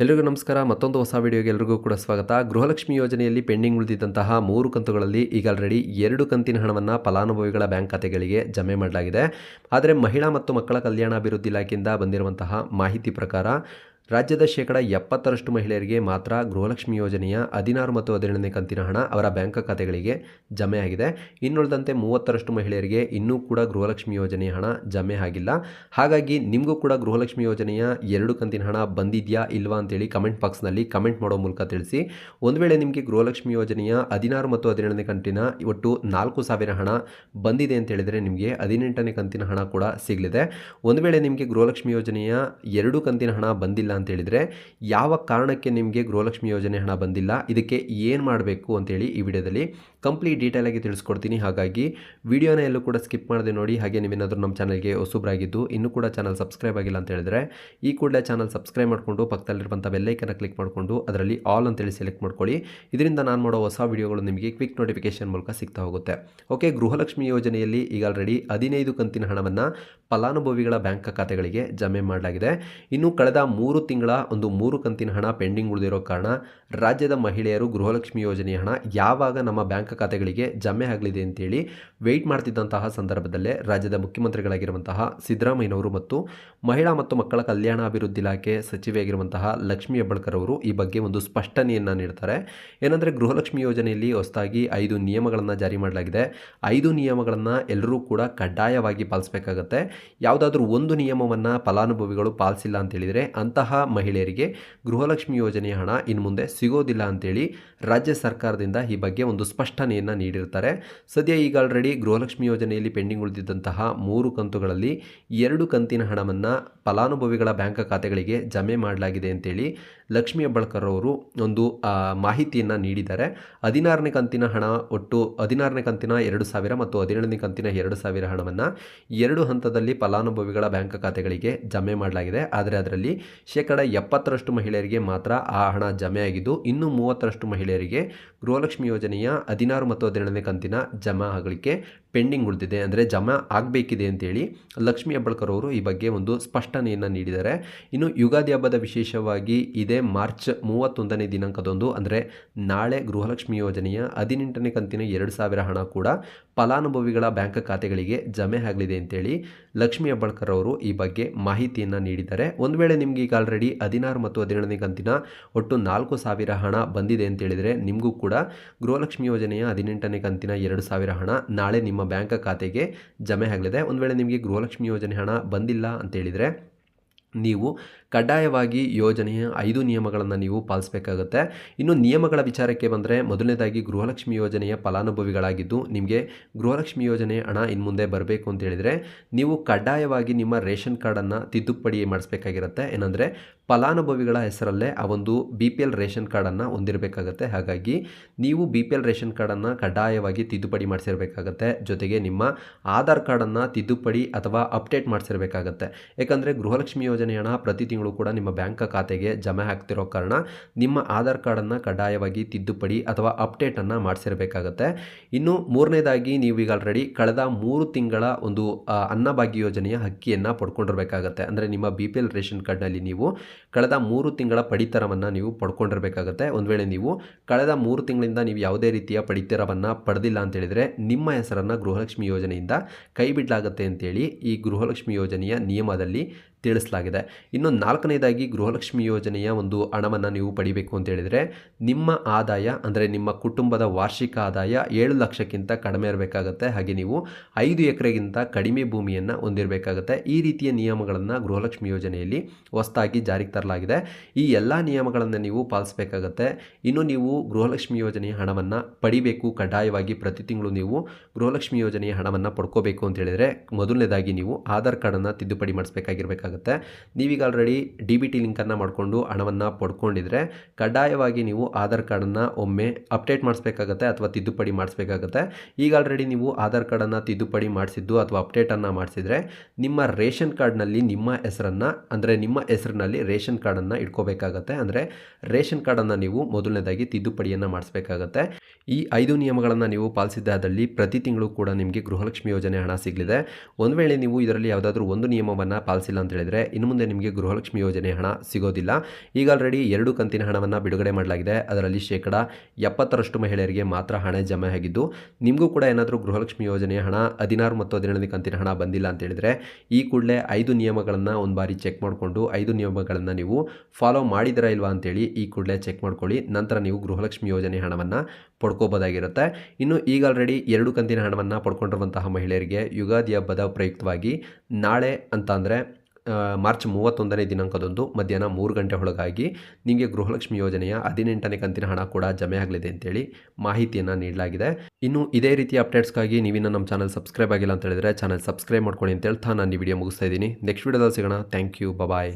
ಎಲ್ರಿಗೂ ನಮಸ್ಕಾರ. ಮತ್ತೊಂದು ಹೊಸ ವಿಡಿಯೋಗೆ ಎಲ್ರಿಗೂ ಕೂಡ ಸ್ವಾಗತ. ಗೃಹಲಕ್ಷ್ಮಿ ಯೋಜನೆಯಲ್ಲಿ ಪೆಂಡಿಂಗ್ ಉಳಿದಿದ್ದಂತಹ ಮೂರು ಕಂತುಗಳಲ್ಲಿ ಈಗ ಆಲ್ರೆಡಿ ಎರಡು ಕಂತಿನ ಹಣವನ್ನು ಫಲಾನುಭವಿಗಳ ಬ್ಯಾಂಕ್ ಖಾತೆಗಳಿಗೆ ಜಮೆ ಮಾಡಲಾಗಿದೆ. ಆದರೆ ಮಹಿಳಾ ಮತ್ತು ಮಕ್ಕಳ ಕಲ್ಯಾಣ ಅಭಿವೃದ್ಧಿ ಇಲಾಖೆಯಿಂದ ಬಂದಿರುವಂತಹ ಮಾಹಿತಿ ಪ್ರಕಾರ ರಾಜ್ಯದ ಶೇಕಡ ಎಪ್ಪತ್ತರಷ್ಟು ಮಹಿಳೆಯರಿಗೆ ಮಾತ್ರ ಗೃಹಲಕ್ಷ್ಮಿ ಯೋಜನೆಯ ಹದಿನಾರು ಮತ್ತು ಹದಿನೇಳನೇ ಕಂತಿನ ಹಣ ಅವರ ಬ್ಯಾಂಕ್ ಖಾತೆಗಳಿಗೆ ಜಮೆ ಆಗಿದೆ ಇನ್ನುಳಿದಂತೆ ಮೂವತ್ತರಷ್ಟು ಮಹಿಳೆಯರಿಗೆ ಇನ್ನೂ ಕೂಡ ಗೃಹಲಕ್ಷ್ಮಿ ಯೋಜನೆಯ ಹಣ ಜಮೆ ಆಗಿಲ್ಲ. ಹಾಗಾಗಿ ನಿಮಗೂ ಕೂಡ ಗೃಹಲಕ್ಷ್ಮಿ ಯೋಜನೆಯ ಎರಡು ಕಂತಿನ ಹಣ ಬಂದಿದೆಯಾ ಇಲ್ವಾ ಅಂತೇಳಿ ಕಮೆಂಟ್ ಬಾಕ್ಸ್ನಲ್ಲಿ ಕಮೆಂಟ್ ಮಾಡೋ ಮೂಲಕ ತಿಳಿಸಿ. ಒಂದು ವೇಳೆ ನಿಮಗೆ ಗೃಹಲಕ್ಷ್ಮಿ ಯೋಜನೆಯ ಹದಿನಾರು ಮತ್ತು ಹದಿನೇಳನೇ ಕಂತಿನ ಒಟ್ಟು ನಾಲ್ಕು ಸಾವಿರ ಹಣ ಬಂದಿದೆ ಅಂತ ಹೇಳಿದರೆ ನಿಮಗೆ ಹದಿನೆಂಟನೇ ಕಂತಿನ ಹಣ ಕೂಡ ಸಿಗಲಿದೆ. ಒಂದು ವೇಳೆ ನಿಮಗೆ ಗೃಹಲಕ್ಷ್ಮಿ ಯೋಜನೆಯ ಎರಡು ಕಂತಿನ ಹಣ ಬಂದಿಲ್ಲ ಅಂತ ಹೇಳಿದರೆ ಯಾವ ಕಾರಣಕ್ಕೆ ನಿಮಗೆ ಗೃಹಲಕ್ಷ್ಮಿ ಯೋಜನೆ ಹಣ ಬಂದಿಲ್ಲ, ಇದಕ್ಕೆ ಏನು ಮಾಡಬೇಕು ಅಂತೇಳಿ ಈ ವಿಡಿಯೋದಲ್ಲಿ ಕಂಪ್ಲೀಟ್ ಡೀಟೇಲ್ ಆಗಿ ತಿಳಿಸ್ಕೊಡ್ತೀನಿ. ಹಾಗಾಗಿ ವಿಡಿಯೋನ ಎಲ್ಲೂ ಕೂಡ ಸ್ಕಿಪ್ ಮಾಡದೆ ನೋಡಿ, ಹಾಗೆ ನೀವೇನಾದರೂ ನಮ್ಮ ಚಾನಲ್ಗೆ ಹೊಸಬ್ರಾಗಿದ್ದು, ಇನ್ನೂ ಕೂಡ ಚಾನಲ್ ಸಬ್ಸ್ಕ್ರೈಬ್ ಆಗಿಲ್ಲ ಅಂತ ಹೇಳಿದ್ರೆ, ಈ ಕೂಡಲೇ ಚಾನಲ್ ಸಬ್ಸ್ಕ್ರೈಬ್ ಮಾಡಿಕೊಂಡು ಪಕ್ಕದಲ್ಲಿರುವಂಥ ಬೆಲ್ಲೈಕನ್ನು ಕ್ಲಿಕ್ ಮಾಡಿಕೊಂಡು ಅದರಲ್ಲಿ ಆಲ್ ಅಂತೇಳಿ ಸೆಲೆಕ್ಟ್ ಮಾಡ್ಕೊಳ್ಳಿ. ಇದರಿಂದ ನಾನು ಮಾಡೋ ಹೊಸ ವಿಡಿಯೋಗಳು ನಿಮಗೆ ಕ್ವಿಕ್ ನೋಟಿಫಿಕೇಶನ್ ಮೂಲಕ ಸಿಗ್ತಾ ಹೋಗುತ್ತೆ. ಓಕೆ ಗೃಹಲಕ್ಷ್ಮಿ ಯೋಜನೆಯಲ್ಲಿ ಈಗ ಆಲ್ರೆಡಿ ಹದಿನೈದು ಕಂತಿನ ಹಣವನ್ನು ಫಲಾನುಭವಿಗಳ ಬ್ಯಾಂಕ್ ಖಾತೆಗಳಿಗೆ ಜಮೆ ಮಾಡಲಾಗಿದೆ. ಇನ್ನು ಕಳೆದ ಮೂರು ತಿಂಗಳ, ಒಂದು ಮೂರು ಕಂತಿನ ಹಣ ಪೆಂಡಿಂಗ್ ಉಳಿದಿರೋ ಕಾರಣ, ರಾಜ್ಯದ ಮಹಿಳೆಯರು ಗೃಹಲಕ್ಷ್ಮಿ ಯೋಜನೆಯ ಹಣ ಯಾವಾಗ ನಮ್ಮ ಬ್ಯಾಂಕ್ ಖಾತೆಗಳಿಗೆ ಜಮೆ ಆಗಲಿದೆ ಅಂತೇಳಿ ವೆಯ್ಟ್ ಮಾಡ್ತಿದ್ದಂತಹ ಸಂದರ್ಭದಲ್ಲೇ ರಾಜ್ಯದ ಮುಖ್ಯಮಂತ್ರಿಗಳಾಗಿರುವಂತಹ ಸಿದ್ದರಾಮಯ್ಯನವರು ಮತ್ತು ಮಹಿಳಾ ಮತ್ತು ಮಕ್ಕಳ ಕಲ್ಯಾಣ ಅಭಿವೃದ್ಧಿ ಇಲಾಖೆ ಸಚಿವೆಯಾಗಿರುವಂತಹ ಲಕ್ಷ್ಮಿ ಹೆಬ್ಬಳ್ಕರ್ ಅವರು ಈ ಬಗ್ಗೆ ಒಂದು ಸ್ಪಷ್ಟನೆಯನ್ನು ನೀಡ್ತಾರೆ. ಏನಂದರೆ ಗೃಹಲಕ್ಷ್ಮಿ ಯೋಜನೆಯಲ್ಲಿ ಹೊಸದಾಗಿ ಐದು ನಿಯಮಗಳನ್ನು ಜಾರಿ ಮಾಡಲಾಗಿದೆ. ಐದು ನಿಯಮಗಳನ್ನು ಎಲ್ಲರೂ ಕೂಡ ಕಡ್ಡಾಯವಾಗಿ ಪಾಲಿಸಬೇಕಾಗತ್ತೆ. ಯಾವುದಾದ್ರೂ ಒಂದು ನಿಯಮವನ್ನು ಫಲಾನುಭವಿಗಳು ಪಾಲಿಸಿಲ್ಲ ಅಂತ ಹೇಳಿದರೆ ಅಂತಹ ಮಹಿಳೆಯರಿಗೆ ಗೃಹಲಕ್ಷ್ಮಿ ಯೋಜನೆಯ ಹಣ ಇನ್ನು ಮುಂದೆ ಸಿಗೋದಿಲ್ಲ ಅಂತೇಳಿ ರಾಜ್ಯ ಸರ್ಕಾರದಿಂದ ಈ ಬಗ್ಗೆ ಒಂದು ಸ್ಪಷ್ಟನೆಯನ್ನು ನೀಡಿರ್ತಾರೆ ಸದ್ಯ ಈಗ ಆಲ್ರೆಡಿ ಗೃಹಲಕ್ಷ್ಮಿ ಯೋಜನೆಯಲ್ಲಿ ಪೆಂಡಿಂಗ್ ಉಳಿದಿದ್ದಂತಹ ಮೂರು ಕಂತುಗಳಲ್ಲಿ ಎರಡು ಕಂತಿನ ಹಣವನ್ನು ಫಲಾನುಭವಿಗಳ ಬ್ಯಾಂಕ್ ಖಾತೆಗಳಿಗೆ ಜಮೆ ಮಾಡಲಾಗಿದೆ ಅಂತೇಳಿ ಲಕ್ಷ್ಮಿ ಹೆಬ್ಬಳ್ಕರ್ ಅವರು ಒಂದು ಮಾಹಿತಿಯನ್ನು ನೀಡಿದ್ದಾರೆ. ಹದಿನಾರನೇ ಕಂತಿನ ಹಣ ಒಟ್ಟು ಹದಿನಾರನೇ ಕಂತಿನ ಎರಡು ಸಾವಿರ ಮತ್ತು ಹದಿನೇಳನೇ ಕಂತಿನ ಎರಡು ಸಾವಿರ ಹಣವನ್ನು ಎರಡು ಹಂತದಲ್ಲಿ ಫಲಾನುಭವಿಗಳ ಬ್ಯಾಂಕ್ ಖಾತೆಗಳಿಗೆ ಜಮೆ ಮಾಡಲಾಗಿದೆ. ಆದರೆ ಅದರಲ್ಲಿ ಶೇಕಡ ಎಪ್ಪತ್ತರಷ್ಟು ಮಹಿಳೆಯರಿಗೆ ಮಾತ್ರ ಆ ಹಣ ಜಮೆ ಆಗಿದ್ದು, ಇನ್ನು ಮೂವತ್ತರಷ್ಟು ಮಹಿಳೆಯರಿಗೆ ಗೃಹಲಕ್ಷ್ಮಿ ಯೋಜನೆಯ ಹದಿನಾರು ಮತ್ತು ಹದಿನೇಳನೇ ಕಂತಿನ ಜಮಾ ಆಗಲಿಕ್ಕೆ ಪೆಂಡಿಂಗ್ ಉಳಿದಿದೆ. ಅಂದರೆ ಜಮಾ ಆಗಬೇಕಿದೆ ಅಂತೇಳಿ ಲಕ್ಷ್ಮೀ ಹೆಬ್ಬಳ್ಕರ್ ಅವರು ಈ ಬಗ್ಗೆ ಒಂದು ಸ್ಪಷ್ಟನೆಯನ್ನು ನೀಡಿದ್ದಾರೆ. ಇನ್ನು ಯುಗಾದಿ ಹಬ್ಬದ ವಿಶೇಷವಾಗಿ ಇದೇ ಮಾರ್ಚ್ ಮೂವತ್ತೊಂದನೇ ದಿನಾಂಕದೊಂದು, ಅಂದರೆ ನಾಳೆ ಗೃಹಲಕ್ಷ್ಮಿ ಯೋಜನೆಯ ಹದಿನೆಂಟನೇ ಕಂತಿನ ಎರಡು ಸಾವಿರ ಹಣ ಕೂಡ ಫಲಾನುಭವಿಗಳ ಬ್ಯಾಂಕ್ ಖಾತೆಗಳಿಗೆ ಜಮೆ ಆಗಲಿದೆ ಅಂತೇಳಿ ಲಕ್ಷ್ಮಿ ಅಬ್ಬಳ್ಕರ್ ಅವರು ಈ ಬಗ್ಗೆ ಮಾಹಿತಿಯನ್ನು ನೀಡಿದ್ದಾರೆ. ಒಂದು ವೇಳೆ ನಿಮಗೆ ಈಗ ಆಲ್ರೆಡಿ ಹದಿನಾರು ಮತ್ತು ಹದಿನೇಳನೇ ಕಂತಿನ ಒಟ್ಟು ನಾಲ್ಕು ಸಾವಿರ ಹಣ ಬಂದಿದೆ ಅಂತ ಹೇಳಿದರೆ ನಿಮಗೂ ಕೂಡ ಗೃಹಲಕ್ಷ್ಮಿ ಯೋಜನೆಯ ಹದಿನೆಂಟನೇ ಕಂತಿನ ಎರಡು ಸಾವಿರ ಹಣ ನಾಳೆ ನಿಮ್ಮ ಬ್ಯಾಂಕ್ ಖಾತೆಗೆ ಜಮೆ ಆಗಲಿದೆ. ಒಂದು ವೇಳೆ ನಿಮಗೆ ಗೃಹಲಕ್ಷ್ಮಿ ಯೋಜನೆ ಹಣ ಬಂದಿಲ್ಲ ಅಂತ ಹೇಳಿದರೆ ನೀವು ಕಡ್ಡಾಯವಾಗಿ ಯೋಜನೆಯ ಐದು ನಿಯಮಗಳನ್ನು ನೀವು ಪಾಲಿಸಬೇಕಾಗುತ್ತೆ. ಇನ್ನು ನಿಯಮಗಳ ವಿಚಾರಕ್ಕೆ ಬಂದರೆ ಮೊದಲನೇದಾಗಿ ಗೃಹಲಕ್ಷ್ಮಿ ಯೋಜನೆಯ ಫಲಾನುಭವಿಗಳಾಗಿದ್ದು ನಿಮಗೆ ಗೃಹಲಕ್ಷ್ಮಿ ಯೋಜನೆ ಹಣ ಇನ್ನು ಮುಂದೆ ಬರಬೇಕು ಅಂತ ಹೇಳಿದರೆ ನೀವು ಕಡ್ಡಾಯವಾಗಿ ನಿಮ್ಮ ರೇಷನ್ ಕಾರ್ಡನ್ನು ತಿದ್ದುಪಡಿ ಮಾಡಿಸ್ಬೇಕಾಗಿರುತ್ತೆ. ಏನಂದರೆ ಫಲಾನುಭವಿಗಳ ಹೆಸರಲ್ಲೇ ಆ ಒಂದು ಬಿ ಪಿ ಎಲ್ ರೇಷನ್ ಕಾರ್ಡನ್ನು ಹೊಂದಿರಬೇಕಾಗತ್ತೆ. ಹಾಗಾಗಿ ನೀವು ಬಿ ಪಿ ಎಲ್ ರೇಷನ್ ಕಾರ್ಡನ್ನು ಕಡ್ಡಾಯವಾಗಿ ತಿದ್ದುಪಡಿ ಮಾಡಿಸಿರ್ಬೇಕಾಗತ್ತೆ. ಜೊತೆಗೆ ನಿಮ್ಮ ಆಧಾರ್ ಕಾರ್ಡನ್ನು ತಿದ್ದುಪಡಿ ಅಥವಾ ಅಪ್ಡೇಟ್ ಮಾಡಿಸಿರ್ಬೇಕಾಗತ್ತೆ. ಯಾಕಂದರೆ ಗೃಹಲಕ್ಷ್ಮಿ ಯೋಜನೆ ಹಣ ಪ್ರತಿ ಕೂಡ ನಿಮ್ಮ ಬ್ಯಾಂಕ್ ಖಾತೆಗೆ ಜಮೆ ಆಗ್ತಿರೋ ಕಾರಣ ನಿಮ್ಮ ಆಧಾರ್ ಕಾರ್ಡನ್ನು ಕಡ್ಡಾಯವಾಗಿ ತಿದ್ದುಪಡಿ ಅಥವಾ ಅಪ್ಡೇಟನ್ನು ಮಾಡಿಸಿರಬೇಕಾಗತ್ತೆ. ಇನ್ನು ಮೂರನೇದಾಗಿ ನೀವು ಈಗ ಆಲ್ರೆಡಿ ಕಳೆದ ಮೂರು ತಿಂಗಳ ಒಂದು ಅನ್ನಭಾಗ್ಯ ಯೋಜನೆಯ ಹಕ್ಕಿಯನ್ನು ಪಡ್ಕೊಂಡಿರಬೇಕಾಗತ್ತೆ. ಅಂದರೆ ನಿಮ್ಮ ಬಿ ಪಿ ಎಲ್ ರೇಷನ್ ಕಾರ್ಡ್ನಲ್ಲಿ ನೀವು ಕಳೆದ ಮೂರು ತಿಂಗಳ ಪಡಿತರವನ್ನು ನೀವು ಪಡ್ಕೊಂಡಿರಬೇಕಾಗತ್ತೆ. ಒಂದು ವೇಳೆ ನೀವು ಕಳೆದ ಮೂರು ತಿಂಗಳಿಂದ ನೀವು ಯಾವುದೇ ರೀತಿಯ ಪಡಿತರವನ್ನು ಪಡೆದಿಲ್ಲ ಅಂತ ಹೇಳಿದರೆ ನಿಮ್ಮ ಹೆಸರನ್ನು ಗೃಹಲಕ್ಷ್ಮಿ ಯೋಜನೆಯಿಂದ ಕೈ ಬಿಡಲಾಗುತ್ತೆ ಅಂತೇಳಿ ಈ ಗೃಹಲಕ್ಷ್ಮಿ ಯೋಜನೆಯ ನಿಯಮದಲ್ಲಿ ತಿಳಿಸಲಾಗಿದೆ. ಇನ್ನು ನಾಲ್ಕನೇದಾಗಿ ಗೃಹಲಕ್ಷ್ಮಿ ಯೋಜನೆಯ ಒಂದು ಹಣವನ್ನು ನೀವು ಪಡಿಬೇಕು ಅಂತ ಹೇಳಿದರೆ, ನಿಮ್ಮ ಆದಾಯ ಅಂದರೆ ನಿಮ್ಮ ಕುಟುಂಬದ ವಾರ್ಷಿಕ ಆದಾಯ ಏಳು ಲಕ್ಷಕ್ಕಿಂತ ಕಡಿಮೆ ಇರಬೇಕಾಗತ್ತೆ. ಹಾಗೆ ನೀವು ಐದು ಎಕರೆಗಿಂತ ಕಡಿಮೆ ಭೂಮಿಯನ್ನು ಹೊಂದಿರಬೇಕಾಗತ್ತೆ. ಈ ರೀತಿಯ ನಿಯಮಗಳನ್ನು ಗೃಹಲಕ್ಷ್ಮಿ ಯೋಜನೆಯಲ್ಲಿ ಹೊಸದಾಗಿ ಜಾರಿಗೆ ತರಲಾಗಿದೆ. ಈ ಎಲ್ಲ ನಿಯಮಗಳನ್ನು ನೀವು ಪಾಲಿಸಬೇಕಾಗತ್ತೆ. ಇನ್ನು ನೀವು ಗೃಹಲಕ್ಷ್ಮಿ ಯೋಜನೆಯ ಹಣವನ್ನು ಪಡಿಬೇಕು ಕಡ್ಡಾಯವಾಗಿ ಪ್ರತಿ ತಿಂಗಳು ನೀವು ಗೃಹಲಕ್ಷ್ಮಿ ಯೋಜನೆಯ ಹಣವನ್ನು ಪಡ್ಕೋಬೇಕು ಅಂತ ಹೇಳಿದರೆ, ಮೊದಲನೇದಾಗಿ ನೀವು ಆಧಾರ್ ಕಾರ್ಡನ್ನು ತಿದ್ದುಪಡಿ ಮಾಡಿಸ್ಬೇಕಾಗಿರ್ಬೇಕಾಗುತ್ತೆ. ನೀವೀಗ ಆಲ್ರೆಡಿ ಡಿ ಬಿ ಟಿ ಲಿಂಕನ್ನು ಮಾಡಿಕೊಂಡು ಹಣವನ್ನು ಪಡ್ಕೊಂಡಿದ್ರೆ ಕಡ್ಡಾಯವಾಗಿ ನೀವು ಆಧಾರ್ ಕಾರ್ಡನ್ನು ಒಮ್ಮೆ ಅಪ್ಡೇಟ್ ಮಾಡಿಸ್ಬೇಕಾಗತ್ತೆ ಅಥವಾ ತಿದ್ದುಪಡಿ ಮಾಡಿಸ್ಬೇಕಾಗತ್ತೆ. ಈಗ ಆಲ್ರೆಡಿ ನೀವು ಆಧಾರ್ ಕಾರ್ಡನ್ನು ತಿದ್ದುಪಡಿ ಮಾಡಿಸಿದ್ದು ಅಥವಾ ಅಪ್ಡೇಟನ್ನು ಮಾಡಿಸಿದರೆ ನಿಮ್ಮ ರೇಷನ್ ಕಾರ್ಡ್ನಲ್ಲಿ ನಿಮ್ಮ ಹೆಸರನ್ನು, ಅಂದರೆ ನಿಮ್ಮ ಹೆಸರಿನಲ್ಲಿ ರೇಷನ್ ಕಾರ್ಡನ್ನು ಇಟ್ಕೋಬೇಕಾಗತ್ತೆ. ಅಂದರೆ ರೇಷನ್ ಕಾರ್ಡನ್ನು ನೀವು ಮೊದಲನೇದಾಗಿ ತಿದ್ದುಪಡಿಯನ್ನು ಮಾಡಿಸ್ಬೇಕಾಗತ್ತೆ. ಈ ಐದು ನಿಯಮಗಳನ್ನು ನೀವು ಪಾಲಿಸಿದ್ದಾದಲ್ಲಿ ಪ್ರತಿ ತಿಂಗಳು ಕೂಡ ನಿಮಗೆ ಗೃಹಲಕ್ಷ್ಮಿ ಯೋಜನೆ ಹಣ ಸಿಗಲಿದೆ. ಒಂದು ವೇಳೆ ನೀವು ಇದರಲ್ಲಿ ಯಾವುದಾದ್ರೂ ಒಂದು ನಿಯಮವನ್ನು ಪಾಲಿಸಿಲ್ಲ ಅಂತ ಹೇಳಿದ್ರೆ ಇನ್ನು ಮುಂದೆ ನಿಮಗೆ ಗೃಹಲಕ್ಷ್ಮಿ ಯೋಜನೆ ಹಣ ಸಿಗೋದಿಲ್ಲ. ಈಗ ಆಲ್ರೆಡಿ ಎರಡು ಕಂತಿನ ಹಣವನ್ನು ಬಿಡುಗಡೆ ಮಾಡಲಾಗಿದೆ. ಅದರಲ್ಲಿ ಶೇಕಡ ಎಪ್ಪತ್ತರಷ್ಟು ಮಹಿಳೆಯರಿಗೆ ಮಾತ್ರ ಹಣ ಜಮೆ ಆಗಿದ್ದು, ನಿಮಗೂ ಕೂಡ ಏನಾದರೂ ಗೃಹಲಕ್ಷ್ಮಿ ಯೋಜನೆಯ ಹಣ, ಹದಿನಾರು ಮತ್ತು ಹದಿನೇಳನೇ ಕಂತಿನ ಹಣ ಬಂದಿಲ್ಲ ಅಂತ ಹೇಳಿದರೆ, ಈ ಕೂಡಲೇ ಐದು ನಿಯಮಗಳನ್ನು ಒಂದು ಬಾರಿ ಚೆಕ್ ಮಾಡಿಕೊಂಡು, ಐದು ನಿಯಮಗಳನ್ನು ನೀವು ಫಾಲೋ ಮಾಡಿದಿರಾ ಇಲ್ವಾ ಅಂತೇಳಿ ಈ ಕೂಡಲೇ ಚೆಕ್ ಮಾಡ್ಕೊಳ್ಳಿ. ನಂತರ ನೀವು ಗೃಹಲಕ್ಷ್ಮಿ ಯೋಜನೆ ಹಣವನ್ನು ಪಡ್ಕೋಬೋದಾಗಿರುತ್ತೆ. ಇನ್ನು ಈಗ ಆಲ್ರೆಡಿ ಎರಡು ಕಂತಿನ ಹಣವನ್ನು ಪಡ್ಕೊಂಡಿರುವಂತಹ ಮಹಿಳೆಯರಿಗೆ ಯುಗಾದಿ ಹಬ್ಬದ ಪ್ರಯುಕ್ತವಾಗಿ ನಾಳೆ ಅಂತ ಅಂದರೆ ಮಾರ್ಚ್ ಮೂವತ್ತೊಂದನೇ ದಿನಾಂಕದಂದು ಮಧ್ಯಾಹ್ನ ಮೂರು ಗಂಟೆ ಒಳಗಾಗಿ ನಿಮಗೆ ಗೃಹಲಕ್ಷ್ಮಿ ಯೋಜನೆಯ ಹದಿನೆಂಟನೇ ಕಂತಿನ ಹಣ ಕೂಡ ಜಮೆ ಆಗಲಿದೆ ಅಂತೇಳಿ ಮಾಹಿತಿಯನ್ನು ನೀಡಲಾಗಿದೆ. ಇನ್ನು ಇದೇ ರೀತಿಯ ಅಪ್ಡೇಟ್ಸ್ಗಾಗಿ ನೀವಿನ್ನು ನಮ್ಮ ಚಾನಲ್ ಸಬ್ಸ್ಕ್ರೈಬ್ ಆಗಿಲ್ಲ ಅಂತ ಹೇಳಿದ್ರೆ ಚಾನಲ್ ಸಬ್ಸ್ಕ್ರೈಬ್ ಮಾಡ್ಕೊಳ್ಳಿ ಅಂತ ಹೇಳ್ತಾ ನಾನು ಈ ವಿಡಿಯೋ ಮುಗಿಸ್ತಾ ಇದ್ದೀನಿ. ನೆಕ್ಸ್ಟ್ ವಿಡಿಯೋದಲ್ಲಿ ಸಿಗೋಣ. Thank you. ಬಾಯ್